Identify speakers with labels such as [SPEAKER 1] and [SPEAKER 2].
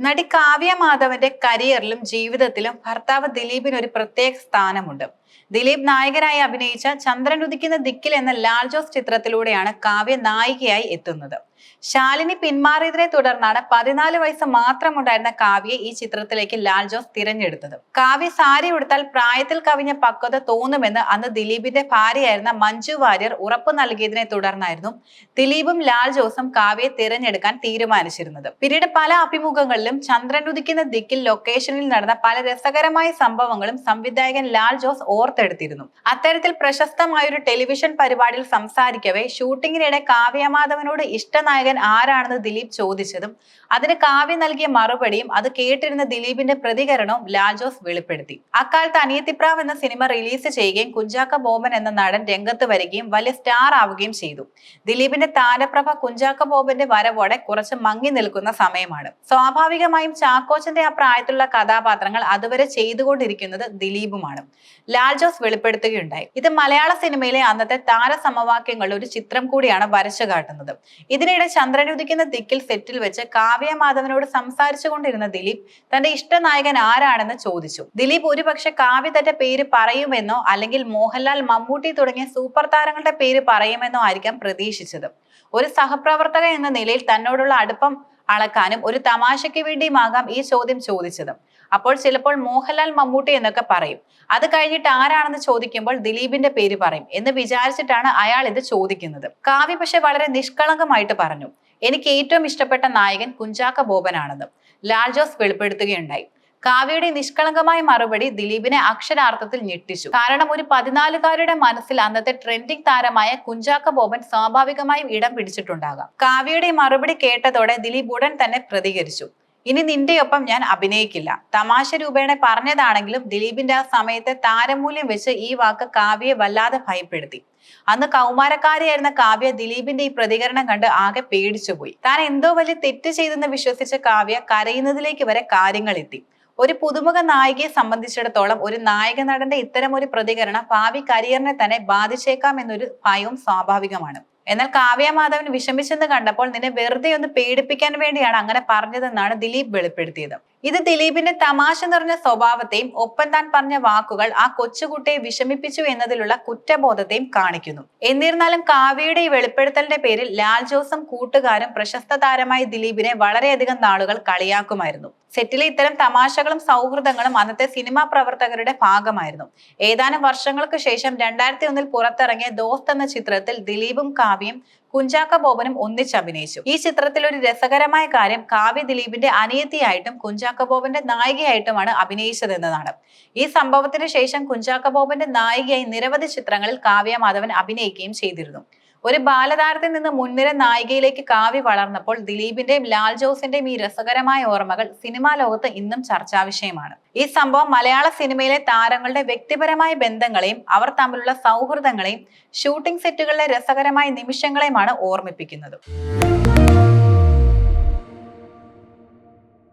[SPEAKER 1] നടി കാവ്യ മാധവന്റെ കരിയറിലും ജീവിതത്തിലും ഭർത്താവ് ദിലീപിന് ഒരു പ്രത്യേക സ്ഥാനമുണ്ട്. ദിലീപ് നായകനായി അഭിനയിച്ച ചന്ദ്രൻ ഉദിക്കുന്ന ദിക്കിൽ എന്ന ലാൽ ജോസ് ചിത്രത്തിലൂടെയാണ് കാവ്യ നായികയായി എത്തുന്നത്. ശാലിനി പിന്മാറിയതിനെ തുടർന്നാണ് പതിനാല് വയസ്സ് മാത്രമുണ്ടായിരുന്ന കാവ്യെ ഈ ചിത്രത്തിലേക്ക് ലാൽ ജോസ് തിരഞ്ഞെടുത്തത്. കാവ്യ സാരി ഉടുത്താൽ പ്രായത്തിൽ കവിഞ്ഞ പക്വത തോന്നുമെന്ന് അന്ന് ദിലീപിന്റെ ഭാര്യയായിരുന്ന മഞ്ജു വാര്യർ ഉറപ്പു നൽകിയതിനെ തുടർന്നായിരുന്നു ദിലീപും ലാൽ ജോസും കാവ്യയെ തിരഞ്ഞെടുക്കാൻ തീരുമാനിച്ചിരുന്നത്. പിന്നീട് പല അഭിമുഖങ്ങളിലും ചന്ദ്രൻ ഉദിക്കുന്ന ദിക്കിൽ ലൊക്കേഷനിൽ നടന്ന പല രസകരമായ സംഭവങ്ങളും സംവിധായകൻ ലാൽ ജോസ് ഓർത്തെടുത്തിരുന്നു. അത്തരത്തിൽ പ്രശസ്തമായ ഒരു ടെലിവിഷൻ പരിപാടിയിൽ സംസാരിക്കവേ ഷൂട്ടിങ്ങിനിടെ കാവ്യമാധവനോട് ഇഷ്ടനായകൻ ആരാണെന്ന് ദിലീപ് ചോദിച്ചതും അതിന് കാവ്യ നൽകിയ മറുപടിയും അത് കേട്ടിരുന്ന ദിലീപിന്റെ പ്രതികരണവും ലാൽ ജോസ് വെളിപ്പെടുത്തി. അക്കാലത്ത് അനിയത്തിപ്രാവ് എന്ന സിനിമ റിലീസ് ചെയ്യുകയും കുഞ്ചാക്ക ബോബൻ എന്ന നടൻ രംഗത്ത് വരികയും വലിയ സ്റ്റാർ ആവുകയും ചെയ്തു. ദിലീപിന്റെ താരപ്രഭ കുഞ്ചാക്ക ബോബന്റെ വരവോടെ കുറച്ച് മങ്ങി നിൽക്കുന്ന സമയമാണ്. സ്വാഭാവികമായും ചാക്കോച്ചന്റെ ആ പ്രായത്തിലുള്ള കഥാപാത്രങ്ങൾ അതുവരെ ചെയ്തുകൊണ്ടിരിക്കുന്നത് ദിലീപുമാണ്. ലാൽ ജോസ് വെളിപ്പെടുത്തുകയുണ്ടായി. ഇത് മലയാള സിനിമയിലെ അന്നത്തെ താരസമവാക്യങ്ങളുടെ ഒരു ചിത്രം കൂടിയാണ് വരച്ചു കാട്ടുന്നത്. ഇതിനിടെ ചന്ദ്രനുദിക്കുന്ന ദിക്കിൽ സെറ്റിൽ വെച്ച് കാവ്യ മാധവനോട് സംസാരിച്ചു കൊണ്ടിരുന്ന ദിലീപ് തന്റെ ഇഷ്ടനായകൻ ആരാണെന്ന് ചോദിച്ചു. ദിലീപ് ഒരുപക്ഷെ കാവ്യ തന്റെ പേര് പറയുമെന്നോ അല്ലെങ്കിൽ മോഹൻലാൽ മമ്മൂട്ടി തുടങ്ങിയ സൂപ്പർ താരങ്ങളുടെ പേര് പറയുമെന്നോ ആയിരിക്കാം പ്രതീക്ഷിച്ചത്. ഒരു സഹപ്രവർത്തക എന്ന നിലയിൽ തന്നോടുള്ള അടുപ്പം അളക്കാനും ഒരു തമാശയ്ക്ക് വേണ്ടിയുമാകാം ഈ ചോദ്യം ചോദിച്ചത്. അപ്പോൾ ചിലപ്പോൾ മോഹൻലാൽ മമ്മൂട്ടി എന്നൊക്കെ പറയും. അത് കഴിഞ്ഞിട്ട് ആരാണെന്ന് ചോദിക്കുമ്പോൾ ദിലീപിന്റെ പേര് പറയും എന്ന് വിചാരിച്ചിട്ടാണ് അയാൾ ഇത് ചോദിക്കുന്നത്. കാവ്യ പക്ഷെ വളരെ നിഷ്കളങ്കമായിട്ട് പറഞ്ഞു എനിക്ക് ഏറ്റവും ഇഷ്ടപ്പെട്ട നായകൻ കുഞ്ചാക്ക ബോബനാണെന്ന്. ലാൽ ജോസ് വെളിപ്പെടുത്തുകയുണ്ടായി. കാവ്യയുടെ നിഷ്കളങ്കമായ മറുപടി ദിലീപിനെ അക്ഷരാർത്ഥത്തിൽ ഞെട്ടിച്ചു. കാരണം ഒരു പതിനാലുകാരുടെ മനസ്സിൽ അന്നത്തെ ട്രെൻഡിംഗ് താരമായ കുഞ്ചാക്ക ബോബൻ സ്വാഭാവികമായും ഇടം പിടിച്ചിട്ടുണ്ടാകാം. കാവ്യയുടെ മറുപടി കേട്ടതോടെ ദിലീപ് ഉടൻ തന്നെ പ്രതികരിച്ചു. ഇനി നിന്റെ ഒപ്പം ഞാൻ അഭിനയിക്കില്ല. തമാശ രൂപേണ പറഞ്ഞതാണെങ്കിലും ദിലീപിന്റെ ആ സമയത്തെ താരമൂല്യം വെച്ച് ഈ വാക്ക് കാവ്യയെ വല്ലാതെ ഭയപ്പെടുത്തി. അന്ന് കൗമാരക്കാരിയായിരുന്ന കാവ്യ ദിലീപിന്റെ ഈ പ്രതികരണം കണ്ട് ആകെ പേടിച്ചുപോയി. താൻ എന്തോ വലിയ തെറ്റ് ചെയ്തെന്ന് വിശ്വസിച്ച കാവ്യ കരയുന്നതിലേക്ക് വരെ കാര്യങ്ങൾ എത്തി ഒരു പുതുമുഖ നായികയെ സംബന്ധിച്ചിടത്തോളം ഒരു നായക നടന്റെ ഇത്തരം ഒരു പ്രതികരണം ഭാവി കരിയറിനെ തന്നെ ബാധിച്ചേക്കാം എന്നൊരു ഭയവും സ്വാഭാവികമാണ്. എന്നാൽ കാവ്യ മാധവൻ വിഷമിച്ചെന്ന് കണ്ടപ്പോൾ നിന്നെ വെറുതെ ഒന്ന് പേടിപ്പിക്കാൻ വേണ്ടിയാണ് അങ്ങനെ പറഞ്ഞതെന്നാണ് ദിലീപ് വെളിപ്പെടുത്തിയത്. ഇത് ദിലീപിന്റെ തമാശ നിറഞ്ഞ സ്വഭാവത്തെയും ഒപ്പം താൻ പറഞ്ഞ വാക്കുകൾ ആ കൊച്ചുകുട്ടിയെ വിഷമിപ്പിച്ചു എന്നതിലുള്ള കുറ്റബോധത്തെയും കാണിക്കുന്നു. എന്നിരുന്നാലും കാവ്യയുടെ ഈ വെളിപ്പെടുത്തലിന്റെ പേരിൽ ലാൽ ജോസും കൂട്ടുകാരും പ്രശസ്ത താരമായി ദിലീപിനെ വളരെയധികം നാളുകൾ കളിയാക്കുമായിരുന്നു. സെറ്റിലെ ഇത്തരം തമാശകളും സൗഹൃദങ്ങളും അന്നത്തെ സിനിമാ പ്രവർത്തകരുടെ ഭാഗമായിരുന്നു. ഏതാനും വർഷങ്ങൾക്ക് ശേഷം രണ്ടായിരത്തി ഒന്നിൽ പുറത്തിറങ്ങിയ ദോസ്ത് എന്ന ചിത്രത്തിൽ ദിലീപും കാവ്യയും കുഞ്ചാക്ക ബോബനും ഒന്നിച്ച് അഭിനയിച്ചു. ഈ ചിത്രത്തിൽ ഒരു രസകരമായ കാര്യം കാവ്യ ദിലീപിന്റെ അനിയത്തിയായിട്ടും കുഞ്ചാക്ക ബോബന്റെ നായികയായിട്ടുമാണ് അഭിനയിച്ചതെന്നതാണ് ഈ സംഭവത്തിന് ശേഷം കുഞ്ചാക്ക ബോബന്റെ നായികയായി നിരവധി ചിത്രങ്ങളിൽ കാവ്യ മാധവൻ അഭിനയിക്കുകയും ചെയ്തിരുന്നു. ഒരു ബാലതാരത്തിൽ നിന്ന് മുൻനിര നായികയിലേക്ക് കാവ്യ വളർന്നപ്പോൾ ദിലീപിന്റെയും ലാൽ ജോസിന്റെയും ഈ രസകരമായ ഓർമ്മകൾ സിനിമാ ലോകത്ത് ഇന്നും ചർച്ചാ വിഷയമാണ്. ഈ സംഭവം മലയാള സിനിമയിലെ താരങ്ങളുടെ വ്യക്തിപരമായ ബന്ധങ്ങളെയും അവർ തമ്മിലുള്ള സൗഹൃദങ്ങളെയും ഷൂട്ടിംഗ് സെറ്റുകളിലെ രസകരമായ നിമിഷങ്ങളെയുമാണ് ഓർമ്മിപ്പിക്കുന്നത്.